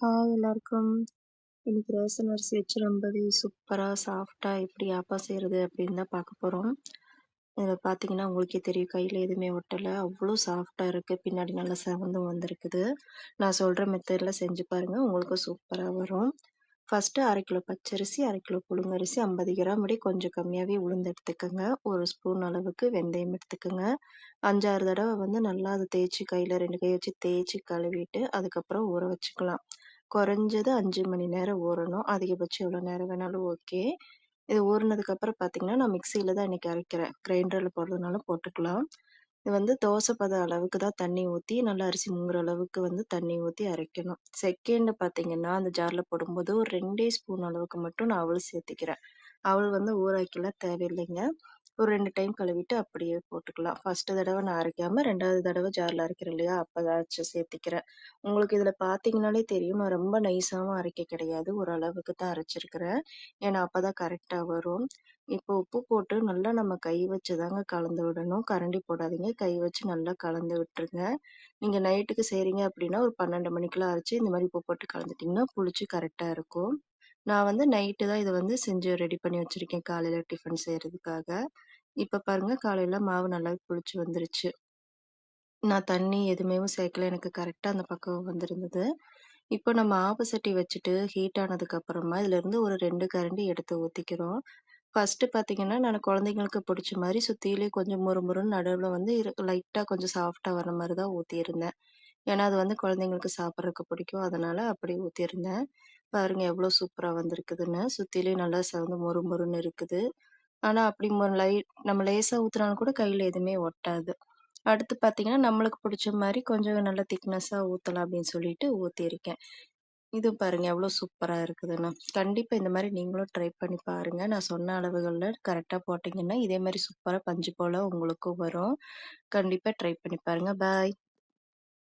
Hi எல்லாருக்கும். இன்னைக்கு ration அரிசி வச்சு ரொம்பவே சூப்பரா, சாஃப்டாக எப்படி ஆப்பா செய்கிறது அப்படின்னு தான் பார்க்க போறோம். இதில் பார்த்தீங்கன்னா, உங்களுக்கே தெரியும் கையில எதுவுமே ஒட்டல. அவ்வளோ சாஃப்ட்டா இருக்கு. பின்னாடி நல்லா செவந்தும் வந்திருக்குது. நான் சொல்ற மெத்தட்ல செஞ்சு பாருங்க. உங்களுக்கும் சூப்பரா வரும். ஃபர்ஸ்ட்டு அரை கிலோ பச்சரிசி, அரை கிலோ புழுங்கரிசி, 50 கிராம் படி கொஞ்சம் கம்மியாகவே உளுந்து எடுத்துக்கங்க. ஒரு ஸ்பூன் அளவுக்கு வெந்தயம் எடுத்துக்கோங்க அஞ்சாறு தடவை வந்து நல்லா அதை தேய்ச்சி கையில் ரெண்டு கை வச்சு தேய்ச்சி கழுவிட்டு, அதுக்கப்புறம் ஊற வச்சுக்கலாம். குறைஞ்சது அஞ்சு மணி நேரம் ஊறணும். அதிகபட்சம் எவ்வளோ நேரம் வேணாலும் ஓகே. இது ஊறினதுக்கப்புறம் பார்த்தீங்கன்னா, நான் மிக்சியில் தான் இன்றைக்கி அரைக்கிறேன். கிரைண்டரில் போடுறதுனாலும் போட்டுக்கலாம். இது வந்து தோசை பதம் அளவுக்கு தான் தண்ணி ஊற்றி நல்லா அரிசி முங்குற அளவுக்கு வந்து தண்ணி ஊற்றி அரைக்கணும். செகண்ட் பார்த்தீங்கன்னா, அந்த ஜார்ல போடும்போது ஒரு ரெண்டே ஸ்பூன் அளவுக்கு மட்டும் நான் அவல் சேர்த்துக்கிறேன். அவல் வந்து ஊற வைக்கலாம் தேவையில்லைங்க. ஒரு ரெண்டு டைம் கழுவிட்டு அப்படியே போட்டுக்கலாம். ஃபர்ஸ்ட்டு தடவ நான் அரைக்காம 2வது தடவ ஜார்ல அரைக்கிறேன் இல்லையா? அப்ப அரைச்சு சேர்த்துக்கிறேன். உங்களுக்கு இதில் பார்த்தீங்கனாலே தெரியும். நான் ரொம்ப நைஸாவும் அரைக்க கிடையாது. ஓரளவுக்கு தான் அரைச்சிருக்கிறேன். ஏன்னா, அப்பதான் கரெக்ட்டா வரும். இப்போ உப்பு போட்டு நல்லா நம்ம கை வச்சு தாங்க கலந்து விடணும். கரண்டி போடாதீங்க. கை வச்சு நல்லா கலந்து விட்டுருங்க. நீங்க நைட்டுக்கு செய்றீங்க அப்படின்னா, ஒரு 12 மணிக்கெல்லாம் அரைச்சு இந்த மாரி உப்பு போட்டு கலந்துட்டீங்கன்னா, புளிச்சு கரெக்ட்டா இருக்கும். நான் வந்து நைட்டு தான் இதை வந்து செஞ்சு ரெடி பண்ணி வச்சிருக்கேன். காலையில் டிஃபன் செய்கிறதுக்காக இப்போ பாருங்கள் காலையில் மாவு நல்லாவே புளிச்சு வந்துருச்சு. நான் தண்ணி எதுவுமே சேர்க்கல. எனக்கு கரெக்டாக அந்த பக்கம் வந்திருந்தது. இப்போ நம்ம ஆப்பு சட்டி வச்சுட்டு ஹீட் ஆனதுக்கப்புறமா இதுலேருந்து ஒரு ரெண்டு கரண்டி எடுத்து ஊற்றிக்கிறோம் ஃபர்ஸ்ட்டு பார்த்தீங்கன்னா, நான் குழந்தைங்களுக்கு பிடிச்ச மாதிரி சுற்றிலே கொஞ்சம் முறுமுறுன்னு நடுவில் வந்து இரு லைட்டாக கொஞ்சம் சாஃப்டாக வர மாதிரி தான் ஊற்றியிருந்தேன் ஏன்னா, அது வந்து குழந்தைங்களுக்கு சாப்பிட்றதுக்கு பிடிக்கும். அதனால அப்படி ஊற்றிருந்தேன் பாருங்க எவ்வளோ சூப்பராக வந்திருக்குதுன்னு. சுற்றிலையும் நல்லா செவந்து மொறு மொறுன்னு இருக்குது. ஆனால் அப்படி லைட் லை நம்ம லேசாக ஊற்றுனாலும் கூட கையில் எதுவுமே ஒட்டாது. அடுத்து பார்த்தீங்கன்னா, நம்மளுக்கு பிடிச்ச மாதிரி கொஞ்சம் நல்லா திக்னஸாக ஊற்றலாம் அப்படின்னு சொல்லிட்டு ஊற்றிருக்கேன் இது பாருங்க எவ்வளோ சூப்பராக இருக்குதுன்னு. கண்டிப்பாக இந்த மாதிரி நீங்களும் ட்ரை பண்ணி பாருங்க. நான் சொன்ன அளவுகளில் கரெக்டாக போட்டிங்கன்னா இதே மாதிரி சூப்பராக பஞ்சு போல் உங்களுக்கும் வரும். கண்டிப்பாக ட்ரை பண்ணி பாருங்க. பாய்.